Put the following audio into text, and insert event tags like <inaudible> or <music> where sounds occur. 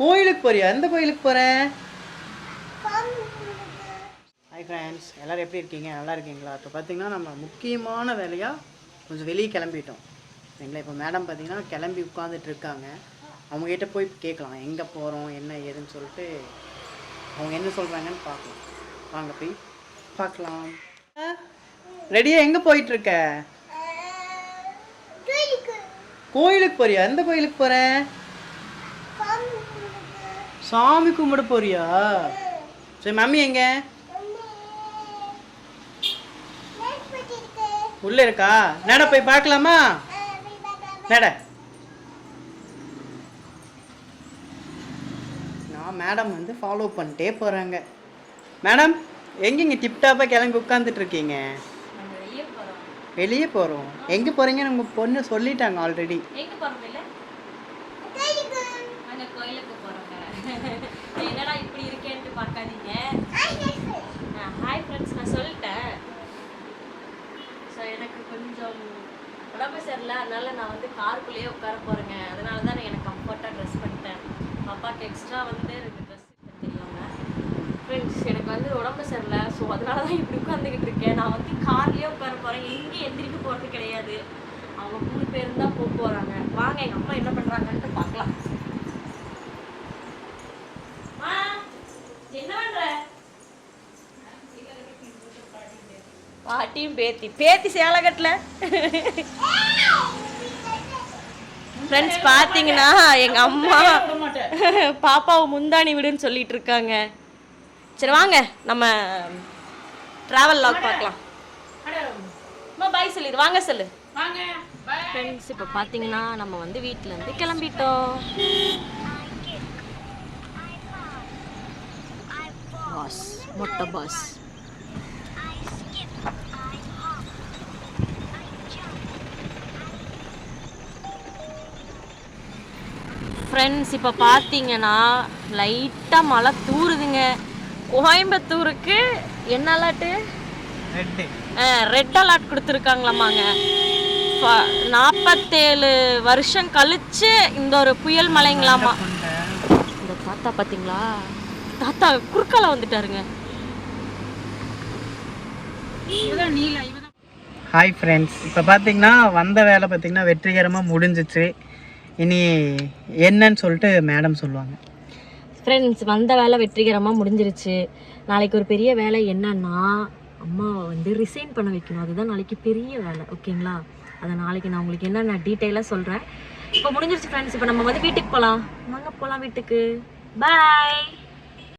கோயிலுக்கு போறியா? எந்த கோயிலுக்கு போற? ஹாய் ஃப்ரெண்ட்ஸ் எல்லோரும் எப்படி இருக்கீங்க? நல்லா இருக்கீங்களா? இப்போ பார்த்தீங்கன்னா நம்ம முக்கியமான வேலையாக கொஞ்சம் வெளியே கிளம்பிட்டோம். சரிங்களா? இப்போ மேடம் பார்த்தீங்கன்னா கிளம்பி உட்காந்துட்டு இருக்காங்க. அவங்ககிட்ட போய் கேட்கலாம். எங்கே போகிறோம் என்ன ஏதுன்னு சொல்லிட்டு அவங்க என்ன சொல்கிறாங்கன்னு பார்க்கலாம். வாங்க போய் பார்க்கலாம். ரெடியாக எங்கே போயிட்டுருக்க கோயிலுக்கு போறியா? எந்த கோயிலுக்கு போற? சாமி கும்பிட போறியா? சரி மம்மி எங்க? உள்ள இருக்கா? நட போய் பார்க்கலாமா? நட. நான் மேடம் வந்து ஃபாலோ பண்ணிட்டே போறாங்க. மேடம் எங்கெங்க டிப்டாப்பாக கிளம்பி உட்காந்துட்டு இருக்கீங்க? வெளியே போகிறோம் எங்கே போகிறீங்கன்னு உங்கள் பொண்ணு சொல்லிட்டாங்க ஆல்ரெடி <laughs> என்னடா இப்படி இருக்கேன்ட்டு பார்க்காதீங்க. ஹாய் ஃப்ரெண்ட்ஸ் நான் சொல்லிட்டேன். ஸோ எனக்கு கொஞ்சம் உடம்பு சரியில்லை. அதனால நான் வந்து காருக்குள்ளேயே உட்கார போறேங்க. அதனால தான் நான் எனக்கு கம்ஃபர்ட்டாக ட்ரெஸ் பண்ணிட்டேன். பாப்பாக்கு எக்ஸ்ட்ரா வந்து ரெண்டு ட்ரெஸ் தெரியாம ஃப்ரெண்ட்ஸ் எனக்கு வந்து உடம்பு சரியில்லை. ஸோ அதனால தான் இப்படி உட்காந்துக்கிட்டு இருக்கேன். நான் வந்து கார்லேயே உட்கார போகிறேன் எங்கேயும் எந்திரிக்க போகிறது கிடையாது. அவங்க மூணு பேரும் தான் போக போகிறாங்க வாங்க எங்கள் அம்மா என்ன பண்ணுறாங்கன்ட்டு பார்க்கலாம் அம்மா, என்ன பண்ற பாட்டியும் பேத்தி. பேத்தி சேலை கட்டல. ஃப்ரெண்ட்ஸ் பார்த்தீங்கன்னா எங்க அம்மா பாப்பாவை முந்தாணி விடுன்னு சொல்லிட்டு இருக்காங்க. சரி வாங்க. நம்ம டிராவல் லாக் பார்க்கலாம். அம்மா பாய் சொல்லிடு வாங்க சொல்லு. ஃப்ரெண்ட்ஸ் இப்போ பார்த்தீங்கன்னா நம்ம வந்து வீட்டிலேருந்து கிளம்பிட்டோம். பாஸ் மொட்டை பாஸ் ஃப்ரெண்ட்ஸ் இப்போ பார்த்தீங்கன்னா லைட்டாக மழை தூறுதுங்க கோயம்புத்தூருக்கு என்ன அலர்ட்டு ரெட்டு ரெட் அலர்ட் கொடுத்துருக்காங்களாமாங்க. நாற்பத்தேழு வருஷம் கழிச்சு இந்த ஒரு புயல் மழைங்களாமா. இந்த தாத்தா பார்த்தீங்களா தாத்தா குறுக்கால வந்துட்டாருங்க. ஹாய் ஃப்ரெண்ட்ஸ் இப்போ பார்த்தீங்கன்னா வந்த வேலை பார்த்தீங்கன்னா வெற்றிகரமாக முடிஞ்சிச்சு. இனி என்னன்னு சொல்லிட்டு மேடம் சொல்லுவாங்க. ஃப்ரெண்ட்ஸ் வந்த வேலை வெற்றிகரமாக முடிஞ்சிருச்சு. நாளைக்கு ஒரு பெரிய வேலை என்னன்னா அம்மா வந்து ரிசைன் பண்ண வைக்கணும். அதுதான் நாளைக்கு பெரிய வேலை ஓகேங்களா அதை நாளைக்கு நான் உங்களுக்கு என்னென்ன டீட்டெயிலாக சொல்கிறேன் இப்போ முடிஞ்சிருச்சு ஃப்ரெண்ட்ஸ் இப்போ நம்ம வந்து வீட்டுக்கு போகலாம் வாங்க போகலாம் வீட்டுக்கு. பாய்